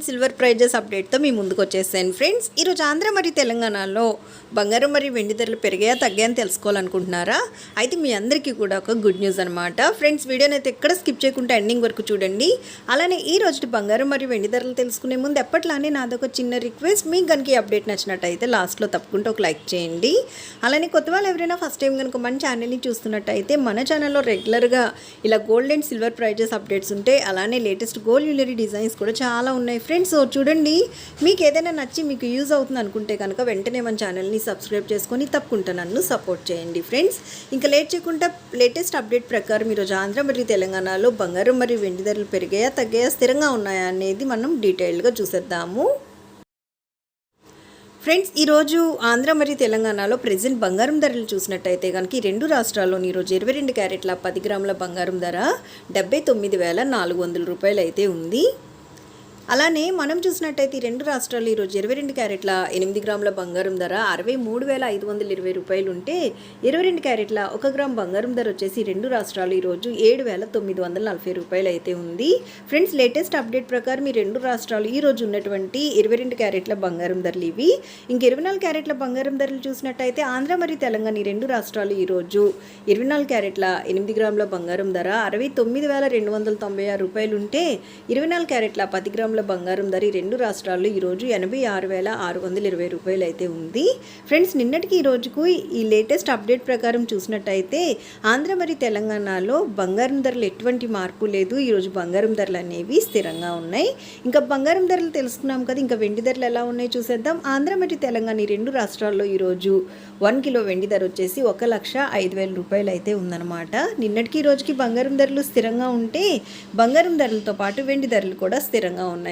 Silver prizes అప్డేట్తో మీ ముందుకు వచ్చేసాను ఫ్రెండ్స్ ఈరోజు ఆంధ్ర మరియు తెలంగాణలో బంగారం మరియు వెండి ధరలు పెరిగాయా తగ్గాయని తెలుసుకోవాలనుకుంటున్నారా? అయితే మీ అందరికీ కూడా ఒక గుడ్ న్యూస్ అనమాట ఫ్రెండ్స్ వీడియోని అయితే ఎక్కడ స్కిప్ చేయకుండా ఎండింగ్ వరకు చూడండి. అలానే ఈ రోజు బంగారం మరియు వెండి ధరలు తెలుసుకునే ముందు ఎప్పట్లానే నాదొక చిన్న రిక్వెస్ట్ మీకు కనుక ఈ అప్డేట్ నచ్చినట్టయితే లాస్ట్లో తప్పకుండా ఒక లైక్ చేయండి. అలానే కొత్త వాళ్ళు ఎవరైనా ఫస్ట్ టైం కనుక మన ఛానల్ని చూస్తున్నట్టయితే మన ఛానల్లో రెగ్యులర్గా ఇలా gold and silver prizes updates ఉంటాయి అలానే లేటెస్ట్ గోల్డ్ జ్యువెలరీ డిజైన్స్ కూడా చాలా ఉన్నాయి ఫ్రెండ్స్ చూడండి మీకు ఏదైనా నచ్చి మీకు యూజ్ అవుతుంది అనుకుంటే కనుక వెంటనే మన ఛానల్ని సబ్స్క్రైబ్ చేసుకొని తప్పకుండా నన్ను సపోర్ట్ చేయండి ఫ్రెండ్స్ ఇంకా లేట్ చేయకుండా లేటెస్ట్ అప్డేట్ ప్రకారం ఈరోజు ఆంధ్ర మరియు తెలంగాణలో బంగారం మరియు వెండి ధరలు పెరిగాయా తగ్గాయా స్థిరంగా ఉన్నాయా అనేది మనం డీటెయిల్డ్గా చూసేద్దాము. ఫ్రెండ్స్ ఈరోజు ఆంధ్ర మరియు తెలంగాణలో ప్రజెంట్ బంగారం ధరలు చూసినట్టయితే కనుక ఈ రెండు రాష్ట్రాల్లోని ఈరోజు ఇరవై రెండు క్యారెట్ల పది గ్రాముల బంగారం ధర డెబ్బై తొమ్మిది వేల నాలుగు వందల రూపాయలు అయితే ఉంది. అలానే మనం చూసినట్టయితే ఈ రెండు రాష్ట్రాలు ఈరోజు ఇరవై రెండు క్యారెట్ల ఎనిమిది గ్రాముల బంగారం ధర అరవై మూడు వేల ఐదు వందల ఇరవై రూపాయలు ఉంటే ఇరవై రెండు క్యారెట్ల ఒక గ్రామ్ బంగారం ధర వచ్చేసి రెండు రాష్ట్రాలు ఈరోజు ఏడు వేల తొమ్మిది వందల నలభై రూపాయలు అయితే ఉంది. ఫ్రెండ్స్ లేటెస్ట్ అప్డేట్ ప్రకారం ఈ రెండు రాష్ట్రాలు ఈరోజు ఉన్నటువంటి ఇరవై రెండు క్యారెట్ల బంగారం ధరలు ఇవి. ఇంక ఇరవై నాలుగు క్యారెట్ల బంగారం ధరలు చూసినట్టయితే ఆంధ్ర మరియు తెలంగాణ ఈ రెండు రాష్ట్రాలు ఈరోజు ఇరవై నాలుగు క్యారెట్ల ఎనిమిది గ్రాముల బంగారం ధర అరవై తొమ్మిది వేల రెండు వందల తొంభై ఆరు రూపాయలు ఉంటే ఇరవై నాలుగు క్యారెట్ల పది గ్రాముల బంగారం ధర ఈ రెండు రాష్ట్రాల్లో ఈరోజు ఎనభై ఆరు వేల ఆరు వందల ఇరవై రూపాయలు అయితే ఉంది. ఫ్రెండ్స్ నిన్నటికి ఈ రోజుకు ఈ లేటెస్ట్ అప్డేట్ ప్రకారం చూసినట్టయితే ఆంధ్ర మరియు తెలంగాణలో బంగారం ధరలు ఎటువంటి మార్పు లేదు. ఈరోజు బంగారం ధరలు అనేవి స్థిరంగా ఉన్నాయి. ఇంకా బంగారం ధరలు తెలుసుకున్నాం కదా ఇంకా వెండి ధరలు ఎలా ఉన్నాయి చూసేద్దాం. ఆంధ్ర మరియు తెలంగాణ ఈ రెండు రాష్ట్రాల్లో ఈరోజు వన్ కిలో వెండి ధర వచ్చేసి ఒక లక్ష ఐదు వేల రూపాయలు అయితే ఉందన్నమాట. నిన్నటికి ఈ రోజుకి బంగారం ధరలు స్థిరంగా ఉంటే బంగారం ధరలతో పాటు వెండి ధరలు కూడా స్థిరంగా ఉన్నాయి.